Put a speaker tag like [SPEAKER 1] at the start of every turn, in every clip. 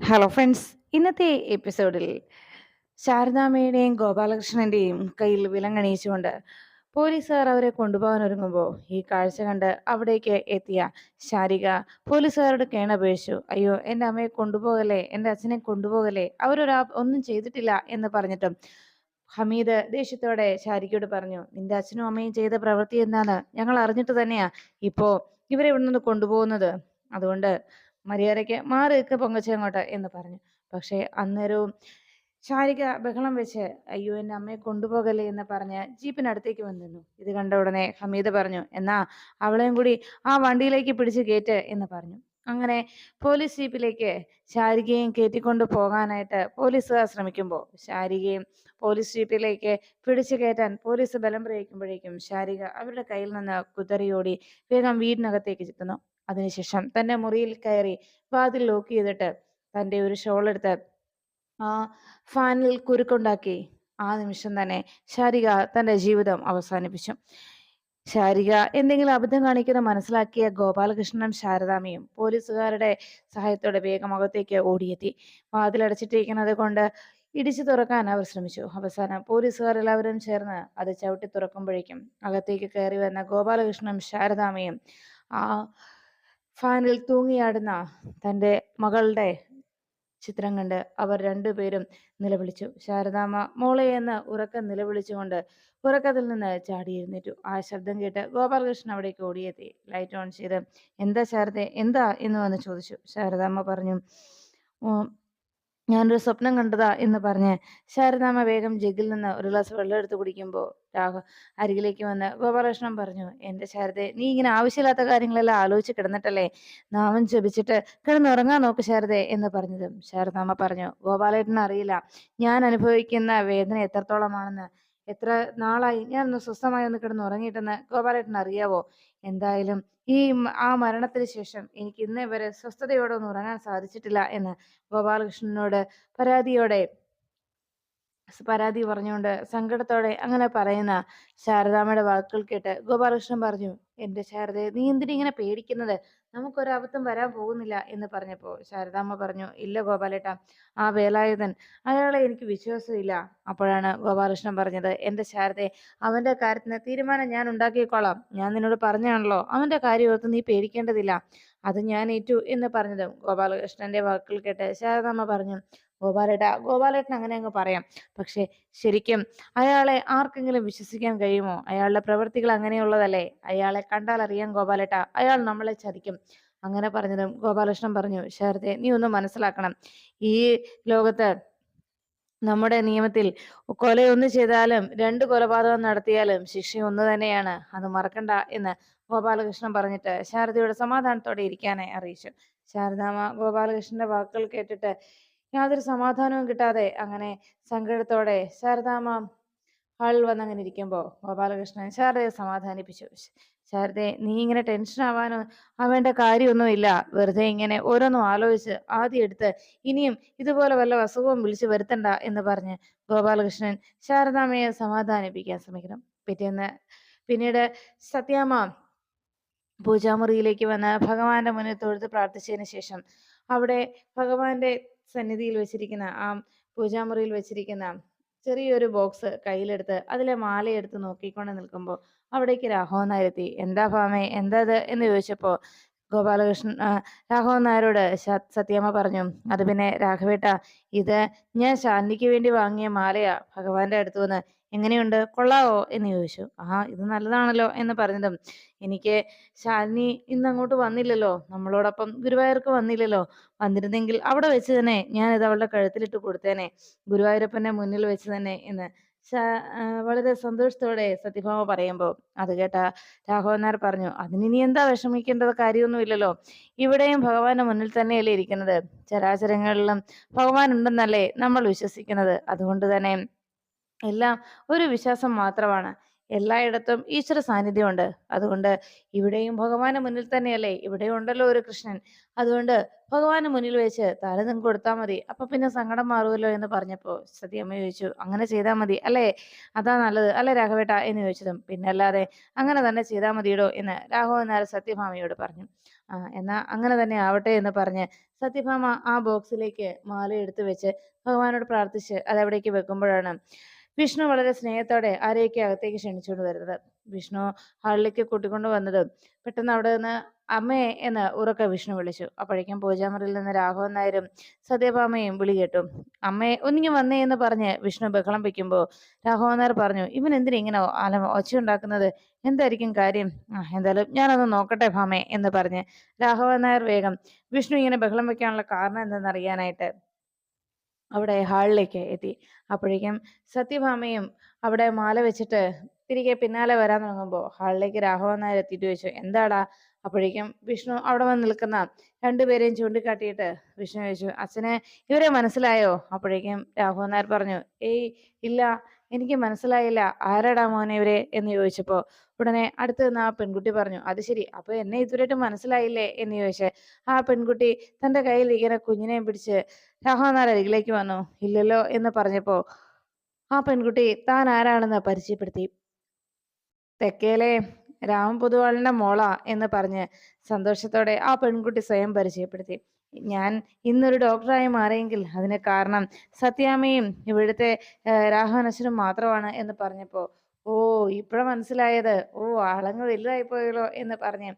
[SPEAKER 1] Hello friends ഇന്നത്തെ എപ്പിസോഡിൽ ശാരദാമ്മയുടെയും ഗോപാലകൃഷ്ണന്റെയും കയ്യിൽ വിലങ്ങണിയിച്ചുകൊണ്ട് പോലീസുകാർ അവരെ കൊണ്ടുപോകാൻ ഒരുങ്ങുമ്പോൾ ഈ കാഴ്ച കണ്ട് അവിടേക്ക് എത്തിയ ശാരിക പോലീസുകാരോട് കേണപേക്ഷിച്ചു. അയ്യോ എന്റെ അമ്മയെ കൊണ്ടുപോകലേ എന്റെ അച്ഛനെ കൊണ്ടുപോകലേ അവരൊരാ ഒന്നും ചെയ്തിട്ടില്ല എന്ന് പറഞ്ഞിട്ടും ഹമീദ് ദേഷ്യത്തോടെ ശാരികയോട് പറഞ്ഞു നിന്റെ അച്ഛനും അമ്മയും ചെയ്ത പ്രവൃത്തി എന്താന്ന് ഞങ്ങൾ അറിഞ്ഞിട്ട് തന്നെയാ ഇപ്പോ ഇവരെ ഇവിടെ നിന്ന് കൊണ്ടുപോകുന്നത്. അതുകൊണ്ട് മര്യാദയ്ക്ക് മാറി നിൽക്ക് പൊങ്കച്ച അങ്ങോട്ട് എന്ന് പറഞ്ഞു. പക്ഷേ അന്നേരവും ശാരിക ബഹളം വെച്ച് അയ്യോ എന്റെ അമ്മയെ കൊണ്ടുപോകല്ലേ എന്ന് പറഞ്ഞ് ജീപ്പിനടുത്തേക്ക് വന്നിരുന്നു. ഇത് കണ്ട ഉടനെ ഹമീദ് പറഞ്ഞു എന്നാ അവളെയും കൂടി ആ വണ്ടിയിലേക്ക് പിടിച്ച് കയറ്റ് എന്ന് പറഞ്ഞു. അങ്ങനെ പോലീസ് ജീപ്പിലേക്ക് ശാരികയും കയറ്റിക്കൊണ്ട് പോകാനായിട്ട് പോലീസുകാർ ശ്രമിക്കുമ്പോൾ ശാരികയും പോലീസ് ജീപ്പിലേക്ക് പിടിച്ചു കയറ്റാൻ പോലീസ് ബലം പ്രയോഗിക്കുമ്പോഴേക്കും ശാരിക അവരുടെ കയ്യിൽ നിന്ന് കുതറിയോടി വേഗം വീടിനകത്തേക്ക് ചെത്തുന്നു. അതിനുശേഷം തന്റെ മുറിയിൽ കയറി വാതിൽ ലോക്ക് ചെയ്തിട്ട് തന്റെ ഒരു ഷോൾ എടുത്ത് ആ ഫാനിൽ കുരുക്കുണ്ടാക്കി. ആ നിമിഷം തന്നെ ശാരിക തന്റെ ജീവിതം അവസാനിപ്പിച്ചു. ശാരിക എന്തെങ്കിലും അബദ്ധം കാണിക്കുന്ന മനസ്സിലാക്കിയ ഗോപാലകൃഷ്ണനും ശാരദാമയും പോലീസുകാരുടെ സഹായത്തോടെ വേഗം അകത്തേക്ക് ഓടിയെത്തി. വാതിലടച്ചിട്ടിരിക്കുന്നത് കൊണ്ട് ഇടിച്ചു തുറക്കാൻ അവർ ശ്രമിച്ചു. അവസാനം പോലീസുകാർ എല്ലാവരും ചേർന്ന് അത് ചവിട്ടി തുറക്കുമ്പോഴേക്കും അകത്തേക്ക് കയറി വന്ന ഗോപാലകൃഷ്ണനും ശാരദാമയും ആ ഫാനിൽ തൂങ്ങിയാടുന്ന തന്റെ മകളുടെ ചിത്രം കണ്ട് അവർ രണ്ടുപേരും നിലവിളിച്ചു. ശാരദാമ്മ മോളെ എന്ന് ഉറക്കം നിലവിളിച്ചുകൊണ്ട് ഉറക്കത്തിൽ നിന്ന് ചാടി എഴുന്നേറ്റു. ആ ശബ്ദം കേട്ട് ഗോപാലകൃഷ്ണൻ അവിടേക്ക് ഓടിയെത്തി. ലൈറ്റ് ഓൺ ചെയ്ത് എന്താ ശാരദ എന്താ? എന്ന് വന്ന് ചോദിച്ചു. ശാരദാമ്മ പറഞ്ഞു ഞാനൊരു സ്വപ്നം കണ്ടതാ എന്ന് പറഞ്ഞ് ശാരദാമ വേഗം ജഗിൽ നിന്ന് ഒരു ഗ്ലാസ് വെള്ളം എടുത്ത് കുടിക്കുമ്പോൾ രാഹു അരികിലേക്ക് വന്ന് ഗോപാലകൃഷ്ണൻ പറഞ്ഞു എന്റെ ശാരദെ നീ ഇങ്ങനെ ആവശ്യമില്ലാത്ത കാര്യങ്ങളെല്ലാം ആലോചിച്ച് കിടന്നിട്ടല്ലേ? നാമം ജപിച്ചിട്ട് കിടന്നുറങ്ങാൻ നോക്ക് ശാരദെ എന്ന് പറഞ്ഞതും ശാരദാമ പറഞ്ഞു ഗോപാലേട്ടന് അറിയില്ല. ഞാൻ അനുഭവിക്കുന്ന വേദന എത്രത്തോളമാണെന്ന്. എത്ര നാളായി? ഞാൻ സ്വസ്ഥമായി ഒന്ന് കിടന്ന് ഉറങ്ങിയിട്ടെന്ന് ഗോപാലേട്ടൻ അറിയാവോ എന്തായാലും ഈ ആ മരണത്തിന് ശേഷം എനിക്ക് ഇന്നേ വരെ സ്വസ്ഥതയോടെ ഒന്ന് ഉറങ്ങാൻ സാധിച്ചിട്ടില്ല എന്ന് ഗോപാലകൃഷ്ണനോട് പരാതിയോടെ പരാതി പറഞ്ഞുകൊണ്ട് സങ്കടത്തോടെ അങ്ങനെ പറയുന്ന ശാരദാമ്മയുടെ വാക്കുകൾ കേട്ട് ഗോപാലകൃഷ്ണൻ പറഞ്ഞു എന്റെ ശാരദയെ നീ എന്തിനിങ്ങനെ പേടിക്കുന്നത്? നമുക്കൊരബദ്ധം വരാൻ പോകുന്നില്ല എന്ന് പറഞ്ഞപ്പോൾ ശാരദാമ്മ പറഞ്ഞു ഇല്ല ഗോപാലേട്ട ആ വേലായുധൻ അയാളെ എനിക്ക് വിശ്വാസമില്ല. അപ്പോഴാണ് ഗോപാലകൃഷ്ണൻ പറഞ്ഞത് എന്റെ ശാരദയെ അവന്റെ കാര്യത്തിന് തീരുമാനം ഞാൻ ഉണ്ടാക്കിക്കോളാം. ഞാൻ നിന്നോട് പറഞ്ഞാണല്ലോ അവന്റെ കാര്യം നീ പേടിക്കേണ്ടതില്ല. അത് ഞാൻ ഏറ്റു എന്ന് പറഞ്ഞതും ഗോപാലകൃഷ്ണന്റെ വാക്കുകൾ കേട്ട് ശാരദാമ്മ പറഞ്ഞു ഗോപാലേട്ട ഗോപാലേട്ടൻ അങ്ങനെ അങ്ങ് പറയാം. പക്ഷെ ശരിക്കും അയാളെ ആർക്കെങ്കിലും വിശ്വസിക്കാൻ കഴിയുമോ? അയാളുടെ പ്രവൃത്തികൾ അങ്ങനെയുള്ളതല്ലേ? അയാളെ കണ്ടാൽ അറിയാം ഗോപാലേട്ട അയാൾ നമ്മളെ ചതിക്കും. അങ്ങനെ പറഞ്ഞതും ഗോപാലകൃഷ്ണൻ പറഞ്ഞു ശാരദെ നീ ഒന്ന് മനസ്സിലാക്കണം. ഈ ലോകത്ത് നമ്മുടെ നിയമത്തിൽ കൊലയൊന്ന് ചെയ്താലും രണ്ട് കൊലപാതകം നടത്തിയാലും ശിക്ഷ ഒന്ന് തന്നെയാണ്. അത് മറക്കണ്ട എന്ന് ഗോപാലകൃഷ്ണൻ പറഞ്ഞിട്ട് ശാരദയുടെ സമാധാനത്തോടെ ഇരിക്കാനായി അറിയിച്ചു. ശാരദാമ്മ ഗോപാലകൃഷ്ണന്റെ വാക്കുകൾ കേട്ടിട്ട് യാതൊരു സമാധാനവും കിട്ടാതെ അങ്ങനെ സങ്കടത്തോടെ ശാരദാമ്മ ഹാളിൽ വന്നങ്ങനെ ഇരിക്കുമ്പോൾ ഗോപാലകൃഷ്ണൻ ശാരദയെ സമാധാനിപ്പിച്ചു. ശാരദയെ നീ ഇങ്ങനെ ടെൻഷൻ ആവാനോ ആവേണ്ട കാര്യമൊന്നുമില്ല. വെറുതെ ഇങ്ങനെ ഓരോന്നും ആലോചിച്ച് ആദ്യം എടുത്ത് ഇനിയും ഇതുപോലെ വല്ല അസുഖവും വിളിച്ചു വരുത്തണ്ട എന്ന് പറഞ്ഞ് ഗോപാലകൃഷ്ണൻ ശാരദാമ്മയെ സമാധാനിപ്പിക്കാൻ ശ്രമിക്കണം. പിറ്റേന്ന് പിന്നീട് സത്യാമ്മ പൂജാമുറിയിലേക്ക് വന്ന് ഭഗവാന്റെ മുന്നിൽ തൊഴുത് പ്രാർത്ഥിച്ചതിന് ശേഷം അവിടെ ഭഗവാന്റെ സന്നിധിയിൽ വെച്ചിരിക്കുന്ന ആ പൂജാമുറിയിൽ വെച്ചിരിക്കുന്ന ചെറിയൊരു ബോക്സ് കയ്യിലെടുത്ത് അതിലെ മാലയെടുത്ത് നോക്കിക്കൊണ്ട് നിൽക്കുമ്പോൾ അവിടേക്ക് രാഘവൻ നായർ എത്തി എന്താ ഭാമേ എന്താ ഇത് എന്ന് ചോദിച്ചപ്പോൾ ഗോപാലകൃഷ്ണൻ രാഘവൻ നായരോട് സത്യമ്മ പറഞ്ഞു അത് പിന്നെ രാഘവേട്ട ഇത് ഞാൻ ശാന്തിക്ക് വേണ്ടി വാങ്ങിയ മാലയാ ഭഗവാന്റെ അടുത്തു നിന്ന് എങ്ങനെയുണ്ട്? കൊള്ളാവോ? എന്ന് ചോദിച്ചു. ആ ഇത് നല്ലതാണല്ലോ എന്ന് പറഞ്ഞതും. എനിക്ക് ശാലിനി ഇന്ന് അങ്ങോട്ട് വന്നില്ലല്ലോ. നമ്മളോടൊപ്പം ഗുരുവായൂർക്ക് വന്നില്ലല്ലോ. വന്നിരുന്നെങ്കിൽ അവിടെ വെച്ച് തന്നെ ഞാൻ ഇത് അവളുടെ കഴുത്തിലിട്ട് കൊടുത്തേനെ. ഗുരുവായൂരപ്പന്റെ മുന്നിൽ വെച്ച് തന്നെ എന്ന്. വളരെ സന്തോഷത്തോടെ സത്യഭാമ പറയുമ്പോൾ അത് കേട്ട നായർ പറഞ്ഞു അതിനി എന്താ വിഷമിക്കേണ്ടത്? കാര്യമൊന്നുമില്ലല്ലോ. ഇവിടെയും ഭഗവാന്റെ മുന്നിൽ തന്നെയല്ലേ ഇരിക്കുന്നത്. ചരാചരങ്ങളിലും ഭഗവാൻ ഉണ്ടെന്നല്ലേ നമ്മൾ വിശ്വസിക്കുന്നത്. അതുകൊണ്ട് തന്നെ എല്ലാം ഒരു വിശ്വാസം മാത്രമാണ്. എല്ലായിടത്തും ഈശ്വര സാന്നിധ്യമുണ്ട്. അതുകൊണ്ട് ഇവിടെയും ഭഗവാന്റെ മുന്നിൽ തന്നെയല്ലേ? ഇവിടെ ഉണ്ടല്ലോ ഒരു കൃഷ്ണൻ. അതുകൊണ്ട് ഭഗവാന് മുന്നിൽ വെച്ച് തല നിങ്ങൾക്ക് കൊടുത്താൽ മതി. അപ്പൊ പിന്നെ സങ്കടം മാറുമല്ലോ എന്ന് പറഞ്ഞപ്പോ സതിയമ്മ ചോദിച്ചു അങ്ങനെ ചെയ്താൽ മതി. അല്ലേ? അതാ നല്ലത്. അല്ലെ രാഘവേട്ട? എന്ന് ചോദിച്ചതും പിന്നെ അല്ലാതെ അങ്ങനെ തന്നെ ചെയ്താൽ മതിയിടോ എന്ന് രാഘവൻ നായർ സത്യഭാമയോട് പറഞ്ഞു. ആ എന്നാ അങ്ങനെ തന്നെ ആവട്ടെ എന്ന് പറഞ്ഞ് സത്യഭാമ ആ ബോക്സിലേക്ക് മാല എടുത്തു വെച്ച് ഭഗവാനോട് പ്രാർത്ഥിച്ച് അതെവിടേക്ക് വെക്കുമ്പോഴാണ് വിഷ്ണു വളരെ സ്നേഹത്തോടെ ആരെയൊക്കെ അകത്തേക്ക് ക്ഷണിച്ചുകൊണ്ട് വരുന്നത്? വിഷ്ണു ഹാളിലേക്ക് കൂട്ടിക്കൊണ്ട് വന്നത് പെട്ടെന്ന് അവിടെ നിന്ന് അമ്മേ എന്ന് ഉറക്കെ വിഷ്ണു വിളിച്ചു. അപ്പോഴേക്കും പൂജാമുറിയിൽ നിന്ന് രാഘവൻ നായരും സത്യഭാമയും വിളി കേട്ടു. അമ്മേ ഒന്നിങ്ങി വന്നേ എന്ന് പറഞ്ഞ് വിഷ്ണു ബഹളം വെക്കുമ്പോൾ രാഘവൻ നായർ പറഞ്ഞു ഇവൻ എന്തിനാ ഇങ്ങനെ അല എന്തായിരിക്കും കാര്യം? ആ എന്തായാലും ഞാനൊന്ന് നോക്കട്ടെ ഭാമേ എന്ന് പറഞ്ഞ് രാഘവൻ നായർ വേഗം വിഷ്ണു ഇങ്ങനെ ബഹളം വെക്കാനുള്ള കാരണം എന്തെന്നറിയാനായിട്ട് അവിടെ ഹാളിലേക്ക് എത്തി. അപ്പോഴേക്കും സത്യഭാമയും അവിടെ മാല വെച്ചിട്ട് തിരികെ പിന്നാലെ വരാൻ തുടങ്ങുമ്പോൾ ഹാളിലേക്ക് രാഘവൻ നായർ എത്തിയിട്ട് ചോദിച്ചു എന്താടാ? അപ്പോഴേക്കും വിഷ്ണു അവിടെ വന്ന് നിൽക്കുന്ന രണ്ടുപേരെയും ചൂണ്ടിക്കാട്ടിയിട്ട് വിഷ്ണു ചോദിച്ചു അച്ഛനെ ഇവരെ മനസ്സിലായോ? അപ്പോഴേക്കും രാഘവൻ നായർ പറഞ്ഞു ഏയ് ഇല്ല എനിക്ക് മനസ്സിലായില്ല. ആരാടാ മോനെ ഇവരെ? എന്ന് ചോദിച്ചപ്പോൾ ഉടനെ അടുത്ത് നിന്ന് ആ പെൺകുട്ടി പറഞ്ഞു അത് ശരി അപ്പൊ എന്നെ ഇതുവരെയായിട്ട് മനസ്സിലായില്ലേ? എന്ന് ചോദിച്ച്. ആ പെൺകുട്ടി തന്റെ കയ്യിൽ ഇങ്ങനെ കുഞ്ഞിനെ പിടിച്ച് രാഘവൻ നായർ അരികിലേക്ക് വന്നു? ഇല്ലല്ലോ എന്ന് പറഞ്ഞപ്പോ ആ പെൺകുട്ടി താൻ ആരാണെന്ന് പരിചയപ്പെടുത്തി? തെക്കേലെ രാമൻ പൊതുവാളിന്റെ മോള എന്ന് പറഞ്ഞ് സന്തോഷത്തോടെ ആ പെൺകുട്ടി സ്വയം പരിചയപ്പെടുത്തി. ഞാൻ ഇന്നൊരു ഡോക്ടറായി മാറിയെങ്കിൽ അതിന് കാരണം സത്യാമ്മയും ഇവിടുത്തെ രാഘവനശ്വനും മാത്രമാണ് എന്ന് പറഞ്ഞപ്പോ ഓ ഇപ്പോഴാ മനസ്സിലായത്. ഓ ആളങ്ങ് വലുതായി പോയല്ലോ എന്ന് പറഞ്ഞ്.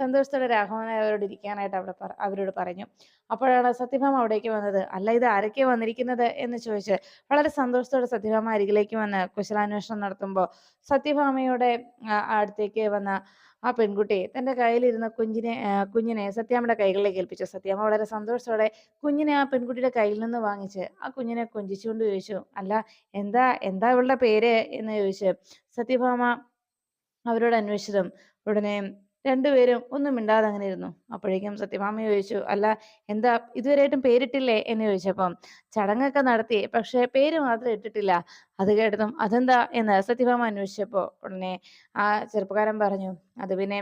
[SPEAKER 1] സന്തോഷത്തോടെ രാഘവൻ അവരോട് ഇരിക്കാനായിട്ട് അവിടെ അവരോട് പറഞ്ഞു. അപ്പോഴാണ് സത്യഭാമ അവിടേക്ക് വന്നത്. അല്ല ഇത് ആരൊക്കെ വന്നിരിക്കുന്നത്? എന്ന് ചോദിച്ച് വളരെ സന്തോഷത്തോടെ സത്യഭാമ അരികിലേക്ക് വന്ന് കുശലാന്വേഷണം നടത്തുമ്പോൾ സത്യഭാമയുടെ അടുത്തേക്ക് വന്ന ആ പെൺകുട്ടി തന്റെ കയ്യിലിരുന്ന കുഞ്ഞിനെ കുഞ്ഞിനെ സത്യാമ്മയുടെ കൈകളിലേക്ക് ഏൽപ്പിച്ചു. സത്യാമ്മ വളരെ സന്തോഷത്തോടെ കുഞ്ഞിനെ ആ പെൺകുട്ടിയുടെ കയ്യിൽ നിന്ന് വാങ്ങിച്ച് ആ കുഞ്ഞിനെ കൊഞ്ചിച്ചുകൊണ്ട് ചോദിച്ചു അല്ല എന്താ എന്താ ഇവളുടെ പേര്? എന്ന് ചോദിച്ച് സത്യഭാമ അവരോട് അന്വേഷിച്ചതും ഉടനെ രണ്ടുപേരും ഒന്നും മിണ്ടാതെ അങ്ങനെ ഇരുന്നു. അപ്പോഴേക്കും സത്യഭാമ ചോദിച്ചു അല്ല എന്താ ഇതുവരെയായിട്ടും പേരിട്ടില്ലേ? എന്ന് ചോദിച്ചപ്പം ചടങ്ങൊക്കെ നടത്തി പക്ഷെ പേര് മാത്രം ഇട്ടിട്ടില്ല. അത് കേട്ടതും അതെന്താ? എന്ന് സത്യഭാമ അന്വേഷിച്ചപ്പോ ഉടനെ ആ ചെറുപ്പക്കാരൻ പറഞ്ഞു അത് പിന്നെ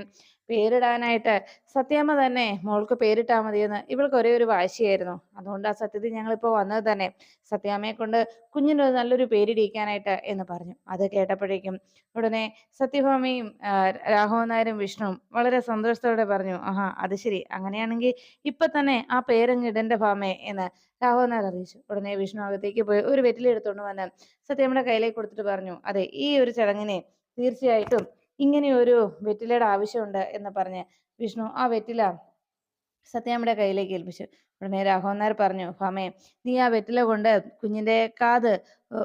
[SPEAKER 1] പേരിടാനായിട്ട്. സത്യാമ്മ തന്നെ മോൾക്ക് പേരിട്ടാൽ മതിയെന്ന് ഇവൾക്ക് ഒരേ ഒരു വാശിയായിരുന്നു. അതുകൊണ്ട് ആ സത്യത്തിൽ ഞങ്ങളിപ്പോൾ വന്നത് തന്നെ സത്യാമ്മയെ കൊണ്ട് കുഞ്ഞിനൊരു നല്ലൊരു പേരിടിക്കാനായിട്ട് എന്ന് പറഞ്ഞു. അത് കേട്ടപ്പോഴേക്കും ഉടനെ സത്യഭാമയും രാഘവൻ നായരും വിഷ്ണുവും വളരെ സന്തോഷത്തോടെ പറഞ്ഞു ആഹാ അത് ശരി. അങ്ങനെയാണെങ്കിൽ ഇപ്പൊ തന്നെ ആ പേരങ്ങ് ഇടന്റെ ഭാമേ എന്ന് രാഘവൻ നായർ അറിയിച്ചു. ഉടനെ വിഷ്ണു അകത്തേക്ക് പോയി ഒരു വെറ്റിലെടുത്തോണ്ട് വന്ന് സത്യമ്മയുടെ കയ്യിലേക്ക് കൊടുത്തിട്ട് പറഞ്ഞു അതെ ഈ ഒരു ചടങ്ങിനെ തീർച്ചയായിട്ടും ഇങ്ങനെ ഒരു വെറ്റിലയുടെ ആവശ്യമുണ്ട് എന്ന് പറഞ്ഞ് വിഷ്ണു ആ വെറ്റില സത്യാമ്മയുടെ കയ്യിലേക്ക് ഏൽപ്പിച്ചു. ഉടനെ രാഘവൻ നായർ പറഞ്ഞു ഫാമേ നീ ആ വെറ്റില കൊണ്ട് കുഞ്ഞിന്റെ കാത്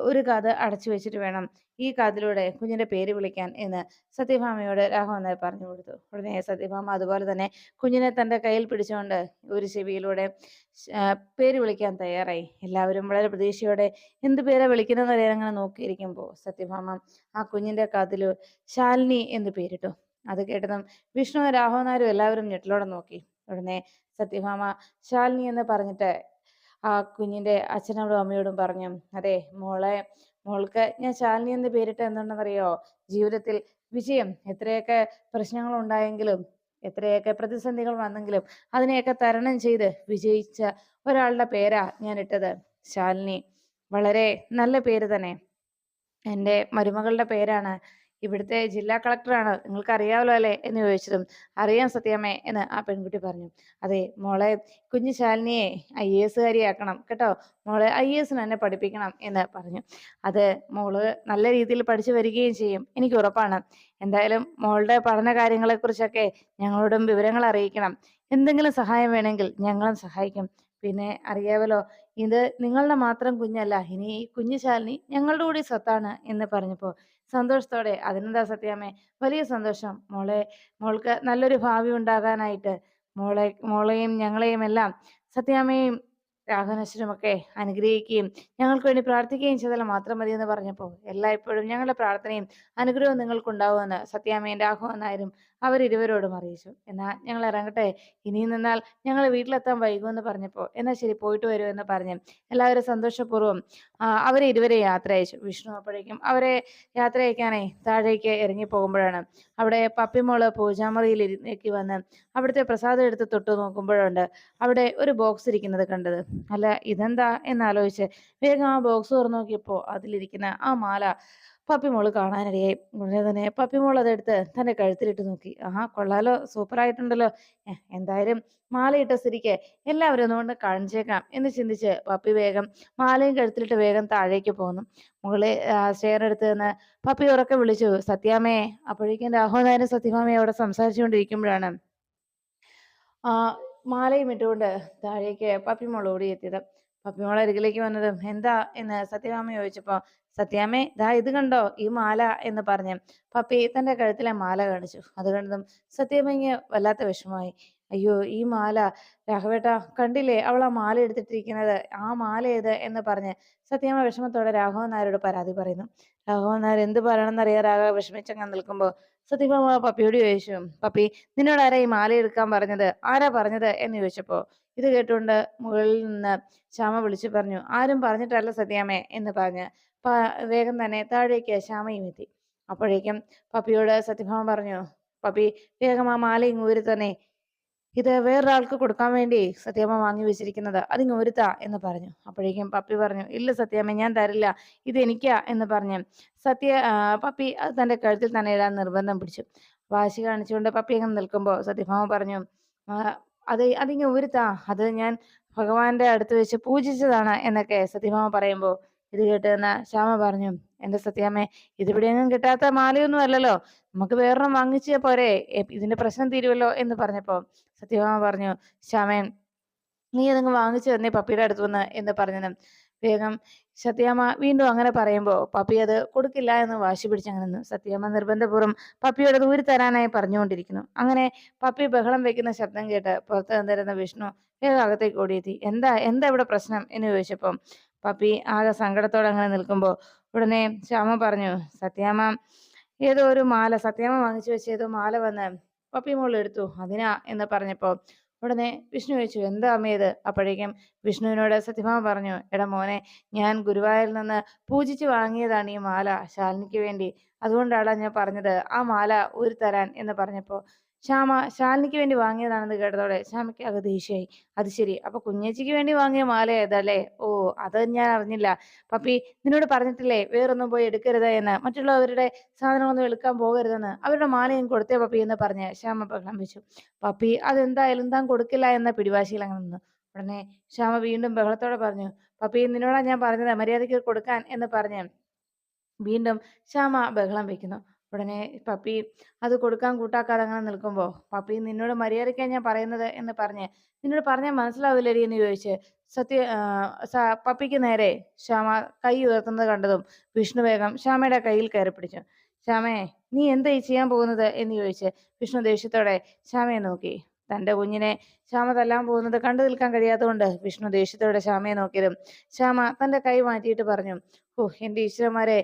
[SPEAKER 1] ഒരു കാത് അടച്ചു വെച്ചിട്ട് വേണം ഈ കാതിലൂടെ കുഞ്ഞിന്റെ പേര് വിളിക്കാൻ എന്ന് സത്യഭാമയോട് രാഘവൻ നായർ പറഞ്ഞു കൊടുത്തു. ഉടനെ സത്യഭാമ അതുപോലെ തന്നെ കുഞ്ഞിനെ തന്റെ കയ്യിൽ പിടിച്ചുകൊണ്ട് ഒരു ചെവിയിലൂടെ പേര് വിളിക്കാൻ തയ്യാറായി. എല്ലാവരും വളരെ പ്രതീക്ഷയോടെ എന്ത് പേരാ വിളിക്കുന്നത് അങ്ങനെ നോക്കിയിരിക്കുമ്പോൾ സത്യഭാമ ആ കുഞ്ഞിന്റെ കാതിലു ശാലിനി എന്ന് പേരിട്ടു. അത് കേട്ടതും വിഷ്ണു രാഘവൻ നായരും എല്ലാവരും ഞെട്ടിലോടെ നോക്കി. ഉടനെ സത്യഭാമ. ശാലിനി എന്ന് പറഞ്ഞിട്ട് ആ കുഞ്ഞിന്റെ അച്ഛനോടും അമ്മയോടും പറഞ്ഞു അതെ മോളെ മോൾക്ക് ഞാൻ ശാലിനി എന്ന് പേരിട്ട് എന്തുണ്ടെന്നറിയോ? ജീവിതത്തിൽ വിജയം എത്രയൊക്കെ പ്രശ്നങ്ങൾ ഉണ്ടായെങ്കിലും എത്രയൊക്കെ പ്രതിസന്ധികൾ വന്നെങ്കിലും അതിനെയൊക്കെ തരണം ചെയ്ത് വിജയിച്ച ഒരാളുടെ പേരാ ഞാൻ ഇട്ടത് ശാലിനി വളരെ നല്ല പേര് തന്നെ. എന്റെ മരുമകളുടെ പേരാണ് ഇവിടുത്തെ ജില്ലാ കളക്ടറാണ് നിങ്ങൾക്ക് അറിയാമല്ലോ അല്ലേ എന്ന് ചോദിച്ചതും അറിയാം സത്യമേ എന്ന് ആ പെൺകുട്ടി പറഞ്ഞു. അതെ മോളെ കുഞ്ഞു ശാലിനിയെ ഐ എ കാരിയാക്കണം കേട്ടോ. മോളെ ഐ എസിന് എന്നെ പഠിപ്പിക്കണം എന്ന് പറഞ്ഞു. അത് മോൾ നല്ല രീതിയിൽ പഠിച്ചു വരികയും ചെയ്യും. എനിക്ക് ഉറപ്പാണ്. എന്തായാലും മോളുടെ പഠന കാര്യങ്ങളെക്കുറിച്ചൊക്കെ ഞങ്ങളോടും വിവരങ്ങൾ അറിയിക്കണം. എന്തെങ്കിലും സഹായം വേണമെങ്കിൽ ഞങ്ങളും സഹായിക്കും. പിന്നെ അറിയാമല്ലോ ഇത് നിങ്ങളുടെ മാത്രം കുഞ്ഞല്ല ഇനി ഈ കുഞ്ഞു ശാലിനി ഞങ്ങളുടെ കൂടി സ്വത്താണ് എന്ന് പറഞ്ഞപ്പോൾ സന്തോഷത്തോടെ അതിനെന്താ സത്യാമ്മേ? വലിയ സന്തോഷം. മോളെ മോൾക്ക് നല്ലൊരു ഭാവി ഉണ്ടാകാനായിട്ട് മോളെ മോളെയും ഞങ്ങളെയും എല്ലാം സത്യാമ്മയും രാഘവനശ്വരമൊക്കെ അനുഗ്രഹിക്കുകയും ഞങ്ങൾക്ക് വേണ്ടി പ്രാർത്ഥിക്കുകയും ചെയ്താൽ മാത്രം മതി എന്ന് പറഞ്ഞപ്പോൾ എല്ലായ്പ്പോഴും ഞങ്ങളുടെ പ്രാർത്ഥനയും അനുഗ്രഹവും നിങ്ങൾക്കുണ്ടാവുമെന്ന് സത്യാമ്മയും രാഘവൻ നായരും അവരിരുവരോടും അറിയിച്ചു. എന്നാൽ ഞങ്ങൾ ഇറങ്ങട്ടെ ഇനിയും നിന്നാൽ ഞങ്ങൾ വീട്ടിലെത്താൻ വൈകുമെന്ന് പറഞ്ഞപ്പോൾ എന്നാൽ ശരി പോയിട്ട് വരൂ എന്ന് പറഞ്ഞ് എല്ലാവരും സന്തോഷപൂർവം അവരെ ഇരുവരെ യാത്ര അയച്ചു. വിഷ്ണു അപ്പോഴേക്കും അവരെ യാത്ര അയക്കാനായി താഴേക്ക് ഇറങ്ങി പോകുമ്പോഴാണ്. അവിടെ പപ്പിമോൾ പൂജാമുറിയിൽ ഇരുന്നേക്ക് വന്ന് അവിടുത്തെ പ്രസാദം എടുത്ത് തൊട്ട് നോക്കുമ്പോഴുണ്ട് അവിടെ ഒരു ബോക്സ് ഇരിക്കുന്നത് കണ്ടത്. അല്ല ഇതെന്താ എന്നാലോചിച്ച് വേഗം ആ ബോക്സ് തുറന്നു നോക്കിയപ്പോൾ അതിലിരിക്കുന്ന ആ മാല പപ്പിമോൾ കാണാനിടയായി. ഉടനെ തന്നെ പപ്പിമോൾ അതെടുത്ത് തന്റെ കഴുത്തിലിട്ട് നോക്കി. ആഹാ കൊള്ളാലോ സൂപ്പറായിട്ടുണ്ടല്ലോ. എന്തായാലും മാലയിട്ട സ്ഥിതിക്ക് എല്ലാവരും ഒന്നുകൊണ്ട് കാണിച്ചേക്കാം എന്ന് ചിന്തിച്ച് പപ്പി വേഗം മാലയും കഴുത്തിലിട്ട് വേഗം താഴേക്ക് പോന്നു. മുകളിൽ സ്റ്റെയറെടുത്ത് നിന്ന് പപ്പി ഉറക്കെ വിളിച്ചു സത്യാമേ അപ്പോഴേക്കും രാഹുനായനും സത്യമാമയെ അവിടെ സംസാരിച്ചുകൊണ്ടിരിക്കുമ്പോഴാണ് ആ മാലയും ഇട്ടുകൊണ്ട് താഴേക്ക് പപ്പിമോൾ ഓടിയെത്തിയത്. പപ്പിമോൾ അരികിലേക്ക് വന്നതും എന്താ? എന്ന് സത്യഭാമ ചോദിച്ചപ്പോ സത്യാമ്മേ ദാ ഇത് കണ്ടോ? ഈ മാല എന്ന് പറഞ്ഞ്. പപ്പി തന്റെ കഴുത്തിലെ മാല കാണിച്ചു. അത് കണ്ടതും സത്യാമ്മയ്ക്ക് വല്ലാത്ത വിഷമമായി. അയ്യോ ഈ മാല രാഘവേട്ട കണ്ടില്ലേ? അവൾ ആ മാല എടുത്തിട്ടിരിക്കുന്നത്. ആ മാല ഏത്? എന്ന് പറഞ്ഞ് സത്യാമ്മ വിഷമത്തോടെ രാഘവൻ നായരോട് പരാതി പറയുന്നു. രാഘവൻ നായർ എന്ത് പറയണമെന്നറിയാം? രാഘവ വിഷമിച്ചങ്ങ് നിൽക്കുമ്പോൾ സത്യഭാമ പപ്പിയോട് ചോദിച്ചു. പപ്പി നിന്നോട് ആരാ ഈ മാല എടുക്കാൻ പറഞ്ഞത്? ആരാ പറഞ്ഞത്? എന്ന് ചോദിച്ചപ്പോ ഇത് കേട്ടുകൊണ്ട് മുകളിൽ നിന്ന് ശ്യാമ വിളിച്ചു പറഞ്ഞു ആരും പറഞ്ഞിട്ടല്ല സത്യാമേ എന്ന് പറഞ്ഞ് വേഗം തന്നെ താഴേക്ക് ശ്യാമയും എത്തി. അപ്പോഴേക്കും പപ്പിയോട് സത്യഭാമ പറഞ്ഞു പപ്പി വേഗം ആ മാല ഇങ്ങൂരി തന്നെ ഇത് വേറൊരാൾക്ക് കൊടുക്കാൻ വേണ്ടി സത്യാമ്മ വാങ്ങി വെച്ചിരിക്കുന്നത് അതിങ്ങ് ഒരുത്താ എന്ന് പറഞ്ഞു. അപ്പോഴേക്കും പപ്പി പറഞ്ഞു ഇല്ല സത്യാമ്മ ഞാൻ തരില്ല ഇത് എനിക്കാ എന്ന് പറഞ്ഞ് സത്യ പപ്പി അത് തന്റെ കഴുത്തിൽ തന്നെ ഇടാൻ നിർബന്ധം പിടിച്ചു. വാശി കാണിച്ചുകൊണ്ട് പപ്പി അങ്ങ് നിൽക്കുമ്പോൾ സത്യഭാമ പറഞ്ഞു "ആ, അത് അതിങ്ങ് ഉരുത്താ. അത് ഞാൻ ഭഗവാന്റെ അടുത്ത് വെച്ച് പൂജിച്ചതാണ് എന്നൊക്കെ സത്യഭാമ പറയുമ്പോൾ ഇത് കേട്ട് നിന്ന ശ്യാമ പറഞ്ഞു എന്റെ സത്യാമ്മേ ഇതിവിടെയൊന്നും കിട്ടാത്ത മാലയൊന്നും അല്ലല്ലോ. നമുക്ക് വേറൊരെണ്ണം വാങ്ങിച്ചേ പോരെ. ഇതിന്റെ പ്രശ്നം തീരുമല്ലോ എന്ന് പറഞ്ഞപ്പോ സത്യഭാമ പറഞ്ഞു ശ്യാമേൻ നീ അതങ്ങ് വാങ്ങിച്ചു തന്നെ പപ്പിയുടെ അടുത്ത് വന്ന് എന്ന് പറഞ്ഞതും. വേഗം സത്യാമ്മ വീണ്ടും അങ്ങനെ പറയുമ്പോൾ പപ്പി അത് കൊടുക്കില്ല എന്ന് വാശി പിടിച്ചങ്ങനെ നിന്നു സത്യാമ്മ നിർബന്ധപൂർവം പപ്പിയോട് ദൂരി തരാനായി പറഞ്ഞുകൊണ്ടിരിക്കുന്നു. അങ്ങനെ പപ്പി ബഹളം വെക്കുന്ന ശബ്ദം കേട്ട് പുറത്ത് നിന്നിരുന്ന വിഷ്ണു വേഗം അകത്തേക്ക് ഓടിയെത്തി. എന്താ എന്താ ഇവിടെ പ്രശ്നം? എന്ന് ചോദിച്ചപ്പം പപ്പി ആകെ സങ്കടത്തോടെ അങ്ങനെ നിൽക്കുമ്പോൾ ഉടനെ ശ്യാമ പറഞ്ഞു സത്യാമ്മ ഏതോ ഒരു മാല സത്യാമ്മ വാങ്ങിച്ചു വെച്ച ഏതോ മാല വന്ന് പപ്പി മോൾ എടുത്തു. അതിനാ എന്ന് പറഞ്ഞപ്പോ ഉടനെ വിഷ്ണു ചോദിച്ചു എന്താ അമ്മയത് അപ്പോഴേക്കും വിഷ്ണുവിനോട് സത്യഭാമ പറഞ്ഞു എടാ മോനെ ഞാൻ ഗുരുവായൂരിൽ നിന്ന് പൂജിച്ച് വാങ്ങിയതാണ് ഈ മാല ശാലിനിക്ക് വേണ്ടി. അതുകൊണ്ടാണ് ഞാൻ പറഞ്ഞത് ആ മാല ഊരി തരാൻ എന്ന് പറഞ്ഞപ്പോ ശ്യാമ ശാലിനിക്ക് വേണ്ടി വാങ്ങിയതാണെന്ന് കേട്ടതോടെ ശ്യാമയ്ക്ക് അത് ദേഷ്യമായി. അത് ശരി. അപ്പൊ കുഞ്ഞേച്ചിക്ക് വേണ്ടി വാങ്ങിയ മാല ഏതല്ലേ? ഓ അത് ഞാൻ അറിഞ്ഞില്ല. പപ്പി നിന്നോട് പറഞ്ഞിട്ടില്ലേ വേറൊന്നും പോയി എടുക്കരുത് എന്ന്? മറ്റുള്ളവരുടെ സാധനമൊന്നും എടുക്കാൻ പോകരുതെന്ന്? അവരുടെ മാലയും കൊടുത്തേ പപ്പി എന്ന് പറഞ്ഞ് ശ്യാമ ബഹളം വെച്ചു പപ്പി അതെന്തായാലും താൻ കൊടുക്കില്ല എന്ന പിടിവാശിയിൽ അങ്ങനെ നിന്നു. ഉടനെ ശ്യാമ വീണ്ടും ബഹളത്തോടെ പറഞ്ഞു പപ്പി നിന്നോടാ ഞാൻ പറഞ്ഞത് മര്യാദയ്ക്ക് കൊടുക്കാൻ എന്ന് പറഞ്ഞ് വീണ്ടും ശ്യാമ ബഹളം വെക്കുന്നു. ഉടനെ പപ്പി അത് കൊടുക്കാൻ കൂട്ടാക്കാതെ അങ്ങനെ നിൽക്കുമ്പോ? പപ്പി നിന്നോട് മര്യാദയ്ക്കാൻ ഞാൻ പറയുന്നത് എന്ന് പറഞ്ഞ്. നിന്നോട് പറഞ്ഞാൽ മനസ്സിലാവില്ലടി എന്ന് ചോദിച്ച്. സത്യ പപ്പിക്ക് നേരെ ശ്യാമ കൈ ഉയർത്തുന്നത് കണ്ടതും വിഷ്ണു വേഗം ശ്യാമയുടെ കയ്യിൽ കയറി പിടിച്ചു. ശ്യാമേ നീ എന്താ ഈ ചെയ്യാൻ പോകുന്നത്? എന്ന് ചോദിച്ച് വിഷ്ണു ദേഷ്യത്തോടെ ശ്യാമയെ നോക്കി. തന്റെ കുഞ്ഞിനെ ശ്യാമ തല്ലാൻ പോകുന്നത് കണ്ടു നിൽക്കാൻ കഴിയാത്തതുകൊണ്ട് വിഷ്ണു ദേഷ്യത്തോടെ ശ്യാമയെ നോക്കിയതും ശ്യാമ തന്റെ കൈ മാറ്റിയിട്ട് പറഞ്ഞു. ഓ എന്റെ ഈശ്വരന്മാരെ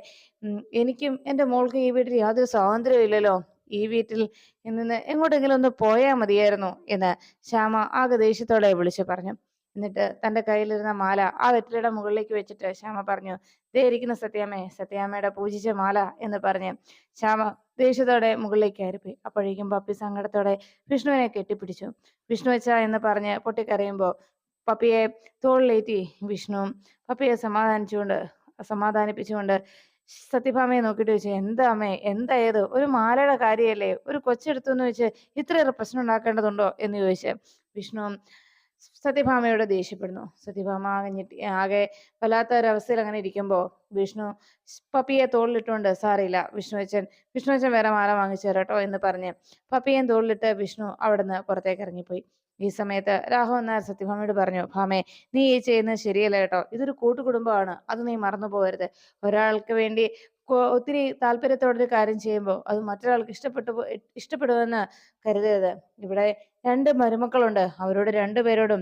[SPEAKER 1] എനിക്കും എന്റെ മോൾക്കും ഈ വീട്ടിൽ യാതൊരു സ്വാതന്ത്ര്യവും ഇല്ലല്ലോ. ഈ വീട്ടിൽ നിന്ന് എങ്ങോട്ടെങ്കിലും ഒന്ന് പോയാ മതിയായിരുന്നു എന്ന് ശ്യാമ ആകെ ദേഷ്യത്തോടെ വിളിച്ചു പറഞ്ഞു. എന്നിട്ട് തന്റെ കയ്യിലിരുന്ന മാല ആ വെറ്റിലയുടെ മുകളിലേക്ക് വെച്ചിട്ട് ശ്യാമ പറഞ്ഞു ദേ ഇരിക്കുന്ന സത്യാമ്മേ സത്യാമ്മയുടെ പൂജിച്ച മാല എന്ന് പറഞ്ഞ് ശ്യാമ ദേഷ്യത്തോടെ മുകളിലേക്ക് കയറിപ്പോയി. അപ്പോഴേക്കും പപ്പി സങ്കടത്തോടെ വിഷ്ണുവിനെ കെട്ടിപ്പിടിച്ചു. വിഷ്ണു വെച്ച എന്ന് പറഞ്ഞ് പൊട്ടിക്കരയുമ്പോ പപ്പിയെ തോളിലേറ്റി വിഷ്ണു പപ്പിയെ സമാധാനിച്ചുകൊണ്ട് സമാധാനിപ്പിച്ചുകൊണ്ട് സത്യഭാമയെ നോക്കിയിട്ട് ചോദിച്ചു എന്താ അമ്മേ? എന്താ ഏത്? ഒരു മാലയുടെ കാര്യമല്ലേ? ഒരു കൊച്ചെടുത്തു എന്ന് വെച്ച് ഇത്രയേറെ പ്രശ്നം ഉണ്ടാക്കേണ്ടതുണ്ടോ എന്ന് ചോദിച്ച് വിഷ്ണു സത്യഭാമയോട് ദേഷ്യപ്പെടുന്നു. സത്യഭാമ ഞെട്ടി ആകെ വല്ലാത്ത ഒരവസ്ഥയിൽ അങ്ങനെ ഇരിക്കുമ്പോൾ വിഷ്ണു പപ്പിയെ തോളിലിട്ടുകൊണ്ട് സാറിയില്ല വിഷ്ണു അച്ഛൻ വേറെ മാല വാങ്ങിച്ചു തരാട്ടോ എന്ന് പറഞ്ഞ് പപ്പിയെ തോളിലിട്ട് വിഷ്ണു അവിടുന്ന് പുറത്തേക്ക് ഇറങ്ങിപ്പോയി. ഈ സമയത്ത് രാഘവൻ നായർ സത്യഭാമയോട് പറഞ്ഞു ഭാമേ നീ ഈ ചെയ്യുന്നത് ശരിയല്ല കേട്ടോ. ഇതൊരു കൂട്ടുകുടുംബമാണ്. അത് നീ മറന്നു പോകരുത്. ഒരാൾക്ക് വേണ്ടി ഒത്തിരി താല്പര്യത്തോടെ ഒരു കാര്യം ചെയ്യുമ്പോൾ അത് മറ്റൊരാൾക്ക് ഇഷ്ടപ്പെട്ടു ഇഷ്ടപ്പെടുമെന്ന് കരുതരുത്. ഇവിടെ രണ്ട് മരുമക്കളുണ്ട്. അവരോട് രണ്ടുപേരോടും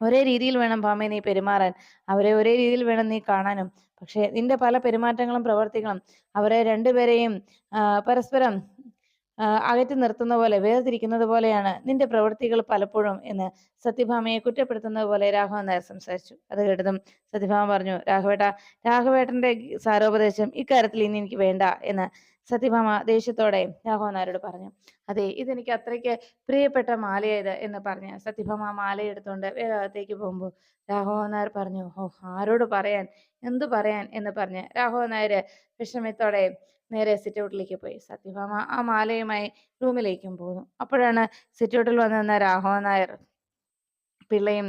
[SPEAKER 1] ഒരേ രീതിയിൽ വേണം ഭാമേ നീ പെരുമാറാൻ. അവരെ ഒരേ രീതിയിൽ വേണം നീ കാണാനും. പക്ഷേ നിന്റെ പല പെരുമാറ്റങ്ങളും പ്രവർത്തികളും അവരെ രണ്ടുപേരെയും പരസ്പരം അകറ്റി നിർത്തുന്ന പോലെ വേർതിരിക്കുന്നത് പോലെയാണ് നിന്റെ പ്രവൃത്തികൾ പലപ്പോഴും എന്ന് സത്യഭാമയെ കുറ്റപ്പെടുത്തുന്നത് പോലെ രാഘവൻ നായർ സംസാരിച്ചു. അത് കേട്ടതും സത്യഭാമ പറഞ്ഞു രാഘവേട്ട രാഘവേട്ടന്റെ സാരോപദേശം ഇക്കാര്യത്തിൽ ഇനി എനിക്ക് വേണ്ട എന്ന് സത്യഭാമ ദേഷ്യത്തോടെ രാഘവനാരോട് പറഞ്ഞു അതെ ഇതെനിക്ക് അത്രയ്ക്ക് പ്രിയപ്പെട്ട മാലയത് എന്ന് പറഞ്ഞ് സത്യഭാമ മാല എടുത്തുകൊണ്ട് വേഗത്തേക്ക് പോകുമ്പോൾ രാഘവനാർ പറഞ്ഞു ഓ ആരോട് പറയാൻ എന്തു പറയാൻ എന്ന് പറഞ്ഞ് രാഘവൻ നായർ വിഷമത്തോടെ നേരെ സിറ്റൗട്ടിലേക്ക് പോയി. സത്യഭാമ ആ മാലയുമായി റൂമിലേക്കും പോകുന്നു. അപ്പോഴാണ് സിറ്റൗട്ടിൽ വന്നു നിന്ന രാഘവൻ നായർ പിള്ളയും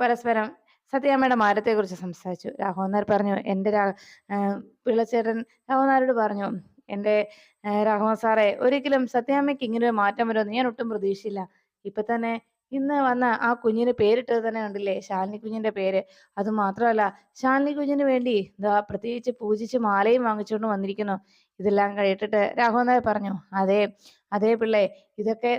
[SPEAKER 1] പരസ്പരം സത്യാമ്മയുടെ മാരത്തെക്കുറിച്ച് സംസാരിച്ചു. രാഘവനാർ പറഞ്ഞു എന്റെ രാ പിള്ളച്ചേട്ടൻ രാഘവൻ നായരോട് പറഞ്ഞു എന്റെ രാഘവൻ സാറെ ഒരിക്കലും സത്യാമ്മയ്ക്ക് ഇങ്ങനെ ഒരു മാറ്റം വരുമെന്ന് ഞാൻ ഒട്ടും പ്രതീക്ഷയില്ല ഇപ്പൊ തന്നെ ഇന്ന് വന്ന ആ കുഞ്ഞിന് പേരിട്ടത് തന്നെ കണ്ടില്ലേ? ശാലിനി കുഞ്ഞിന്റെ പേര്. അത് മാത്രമല്ല ശാലിനി കുഞ്ഞിന് വേണ്ടി ഇതാ പ്രത്യേകിച്ച് പൂജിച്ച് മാലയും വാങ്ങിച്ചുകൊണ്ട് വന്നിരിക്കുന്നു. ഇതെല്ലാം കഴിയിട്ടിട്ട് രാഘവൻ നായർ പറഞ്ഞു അതെ അതേ പിള്ളേ ഇതൊക്കെ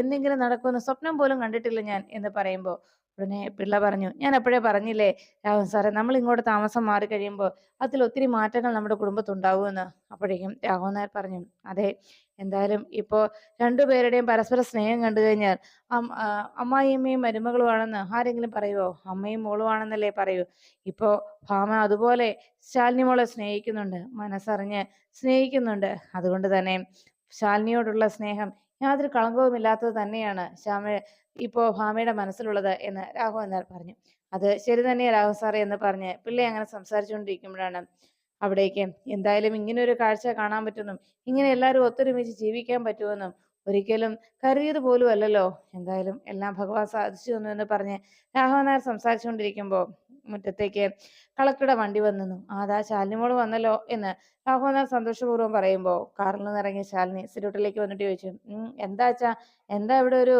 [SPEAKER 1] എന്തെങ്കിലും നടക്കുമെന്ന് സ്വപ്നം പോലും കണ്ടിട്ടില്ല ഞാൻ എന്ന് പറയുമ്പോൾ ഉടനെ പിള്ള പറഞ്ഞു ഞാൻ അപ്പോഴേ പറഞ്ഞില്ലേ രാഹുൽ സാറേ നമ്മൾ ഇങ്ങോട്ട് താമസം മാറി കഴിയുമ്പോൾ അതിൽ ഒത്തിരി മാറ്റങ്ങൾ നമ്മുടെ കുടുംബത്തുണ്ടാവുമെന്ന്? അപ്പോഴേക്കും രാഘവൻ നായർ പറഞ്ഞു അതെ എന്തായാലും ഇപ്പോൾ രണ്ടുപേരുടെയും പരസ്പര സ്നേഹം കണ്ടു കഴിഞ്ഞാൽ അമ്മായിയമ്മയും മരുമകളുമാണെന്ന് ആരെങ്കിലും പറയുമോ അമ്മയും മോളുമാണെന്നല്ലേ പറയൂ? ഇപ്പോൾ ഭാമ അതുപോലെ ശാലിനി മോളെ സ്നേഹിക്കുന്നുണ്ട് മനസ്സറിഞ്ഞ് സ്നേഹിക്കുന്നുണ്ട്. അതുകൊണ്ട് തന്നെ ശാലിനിയോടുള്ള സ്നേഹം യാതൊരു കളങ്കവുമില്ലാത്തത് തന്നെയാണ് ശ്യാമ ഇപ്പോ ഭാമയുടെ മനസ്സിലുള്ളത് എന്ന് രാഘവൻ നായർ പറഞ്ഞു. അത് ശരി തന്നെയാ രാഘവ സാറേ എന്ന് പറഞ്ഞ് പിള്ളേ അങ്ങനെ സംസാരിച്ചുകൊണ്ടിരിക്കുമ്പോഴാണ് അവിടേക്ക്. എന്തായാലും ഇങ്ങനെ ഒരു കാഴ്ച കാണാൻ പറ്റുമെന്നും ഇങ്ങനെ എല്ലാവരും ഒത്തൊരുമിച്ച് ജീവിക്കാൻ പറ്റുമെന്നും ഒരിക്കലും കരുതിയത് പോലും അല്ലല്ലോ. എന്തായാലും എല്ലാം ഭഗവാൻ സാധിച്ചു തന്നു എന്ന് പറഞ്ഞ് രാഘവൻ നായർ സംസാരിച്ചുകൊണ്ടിരിക്കുമ്പോൾ മുറ്റത്തേക്ക് കളക്ടറുടെ വണ്ടി വന്നു ആദാ ശാലിനിമോൾ വന്നല്ലോ എന്ന് രാഘവൻ നായർ സന്തോഷപൂർവം പറയുമ്പോൾ കാറിൽ നിന്ന് ഇറങ്ങിയ ശാലിനി സിരൂട്ടിലേക്ക് വന്നിട്ട് ചോദിച്ചു എന്താ വെച്ചാ എന്താ ഇവിടെ ഒരു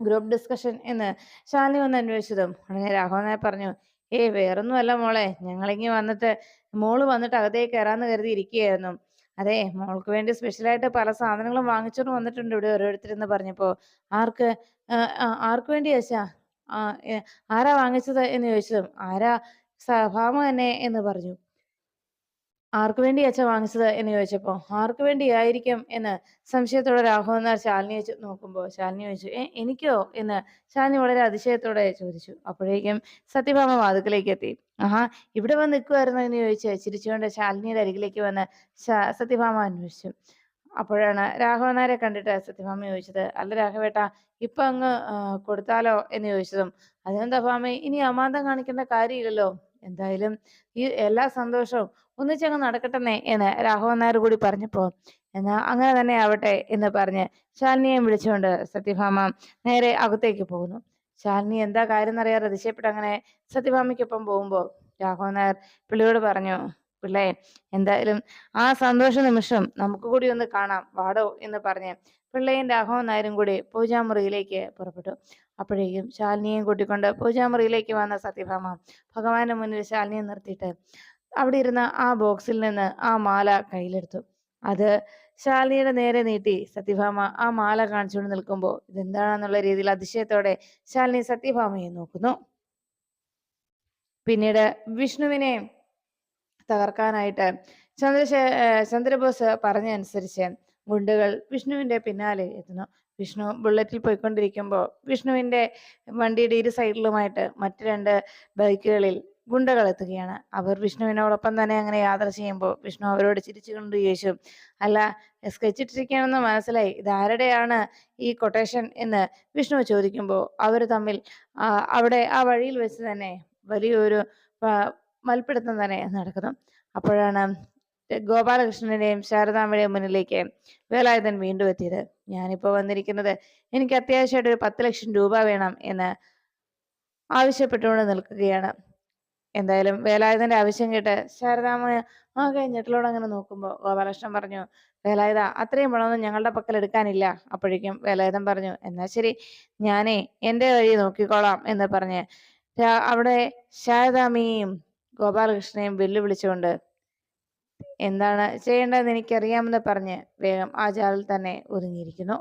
[SPEAKER 1] ഗ്രൂപ്പ് ഡിസ്കഷൻ എന്ന് ശാലിനി വന്ന് അന്വേഷിച്ചതും ഉടനെ രാഘവൻ നായർ പറഞ്ഞു ഏയ് വേറൊന്നുമല്ല മോളെ. ഞങ്ങളിങ്ങി വന്നിട്ട് മോൾ വന്നിട്ട് അകത്തേക്ക് കയറാന്ന് കരുതി ഇരിക്കുകയായിരുന്നു. അതെ മോൾക്ക് വേണ്ടി സ്പെഷ്യലായിട്ട് പല സാധനങ്ങളും വാങ്ങിച്ചോണ്ട് വന്നിട്ടുണ്ട് ഇവിടെ ഓരോരുത്തരെന്ന് പറഞ്ഞപ്പോ. ആർക്ക് ആർക്ക് വേണ്ടി ആ ആരാ വാങ്ങിച്ചത് എന്ന് ചോദിച്ചതും ആരാ സഭാമ തന്നെ എന്ന് പറഞ്ഞു. ആർക്കു വേണ്ടി അച്ഛൻ വാങ്ങിച്ചത് എന്ന് ചോദിച്ചപ്പോ ആർക്കു വേണ്ടിയായിരിക്കും എന്ന് സംശയത്തോടെ രാഘവൻ ശാലിനി നോക്കുമ്പോൾ ശാലിനി ചോദിച്ചു ഏ എനിക്കോ? എന്ന് ശാലിനി വളരെ അതിശയത്തോടെ ചോദിച്ചു. അപ്പോഴേക്കും സത്യഭാമ വാതുക്കലേക്ക് എത്തി. ആഹാ ഇവിടെ വന്ന് നിൽക്കുമായിരുന്നു എന്ന് ചോദിച്ച് ചിരിച്ചുകൊണ്ട് ശാലിനിയുടെ അരികിലേക്ക് വന്ന് സത്യഭാമ അന്വേഷിച്ചു. അപ്പോഴാണ് രാഘവനാരെ കണ്ടിട്ട് സത്യഭാമ ചോദിച്ചത്. അല്ല രാഘവേട്ട ഇപ്പൊ അങ്ങ് കൊടുത്താലോ എന്ന് ചോദിച്ചതും അതിനെന്താ ഭാമ ഇനി അമാന്തം കാണിക്കേണ്ട കാര്യമില്ലല്ലോ? എന്തായാലും ഈ എല്ലാ സന്തോഷവും ഒന്നിച്ചങ്ങ് നടക്കട്ടെന്നേ എന്ന് രാഘവൻ നായർ കൂടി പറഞ്ഞപ്പോ എന്നാ അങ്ങനെ തന്നെ ആവട്ടെ എന്ന് പറഞ്ഞ് ശാലിനിയെ വിളിച്ചുകൊണ്ട് സത്യഭാമ നേരെ അകത്തേക്ക് പോകുന്നു. ശാലിനി എന്താ കാര്യം എന്നറിയാതെ അതിശയപ്പെട്ട് അങ്ങനെ സത്യഭാമയ്ക്കൊപ്പം പോകുമ്പോൾ രാഘവൻ നായർ പുള്ളിയോട് പറഞ്ഞു പിള്ളേ എന്തായാലും ആ സന്തോഷ നിമിഷം നമുക്ക് കൂടി ഒന്ന് കാണാം. വാടോ എന്ന് പറഞ്ഞ് പിള്ളയും രാഘവൻ നായരും കൂടി പൂജാമുറിയിലേക്ക് പുറപ്പെട്ടു. അപ്പോഴേക്കും ശാലിനിയും കൂട്ടിക്കൊണ്ട് പൂജാമുറിയിലേക്ക് വന്ന സത്യഭാമ ഭഗവാന്റെ മുന്നിൽ ശാലിനിയെ നിർത്തിയിട്ട് അവിടെ ഇരുന്ന ആ ബോക്സിൽ നിന്ന് ആ മാല കയ്യിലെടുത്തു. അത് ശാലിനിയുടെ നേരെ നീട്ടി സത്യഭാമ ആ മാല കാണിച്ചുകൊണ്ട് നിൽക്കുമ്പോൾ ഇതെന്താണെന്നുള്ള രീതിയിൽ അതിശയത്തോടെ ശാലിനി സത്യഭാമയെ നോക്കുന്നു. പിന്നീട് വിഷ്ണുവിനെ തകർക്കാനായിട്ട്. ചന്ദ്രശേ ചന്ദ്രബോസ് പറഞ്ഞനുസരിച്ച് ഗുണ്ടുകൾ വിഷ്ണുവിന്റെ പിന്നാലെ എത്തുന്നു. വിഷ്ണു ബുള്ളറ്റിൽ പോയിക്കൊണ്ടിരിക്കുമ്പോൾ വിഷ്ണുവിന്റെ വണ്ടിയുടെ ഇരു സൈഡിലുമായിട്ട് മറ്റു രണ്ട് ബൈക്കുകളിൽ ഗുണ്ടകൾ എത്തുകയാണ്. അവർ വിഷ്ണുവിനോടൊപ്പം തന്നെ അങ്ങനെ യാത്ര ചെയ്യുമ്പോൾ വിഷ്ണു അവരോട് ചിരിച്ചുകൊണ്ട് ചോദിച്ചു അല്ല സ്കെച്ച് ഇട്ടിരിക്കണമെന്ന് മനസ്സിലായി. ഇതാരുടെയാണ് ഈ കൊട്ടേഷൻ? എന്ന് വിഷ്ണു ചോദിക്കുമ്പോൾ അവർ തമ്മിൽ അവിടെ ആ വഴിയിൽ വെച്ച് തന്നെ വലിയൊരു മൽപ്പിടുത്തം തന്നെ നടക്കുന്നു. അപ്പോഴാണ് ഗോപാലകൃഷ്ണന്റെയും ശാരദാമ്മയുടെയും മുന്നിലേക്ക് വേലായുധൻ വീണ്ടും എത്തിയത്. ഞാനിപ്പോ വന്നിരിക്കുന്നത് എനിക്ക് അത്യാവശ്യമായിട്ട് ഒരു പത്ത് ലക്ഷം രൂപ വേണം എന്ന് ആവശ്യപ്പെട്ടുകൊണ്ട് നിൽക്കുകയാണ്. എന്തായാലും വേലായുധന്റെ ആവശ്യം കേട്ട് ശാരദാമ്മ ആകെ ഞെട്ടലോട് അങ്ങനെ നോക്കുമ്പോൾ ഗോപാലകൃഷ്ണൻ പറഞ്ഞു വേലായുധ അത്രയും പണമൊന്നും ഞങ്ങളുടെ പക്കൽ എടുക്കാനില്ല. അപ്പോഴേക്കും വേലായുധൻ പറഞ്ഞു എന്നാ ശരി ഞാനേ എന്റെ വഴി നോക്കിക്കോളാം എന്ന് പറഞ്ഞ് അവിടെ ശാരദാമ്മയെയും ഗോപാലകൃഷ്ണനെയും വെല്ലുവിളിച്ചുകൊണ്ട് എന്താണ് ചെയ്യേണ്ടതെന്ന് എനിക്കറിയാമെന്ന് പറഞ്ഞ് വേഗം ആ ജാലിൽ തന്നെ ഒതുങ്ങിയിരിക്കുന്നു.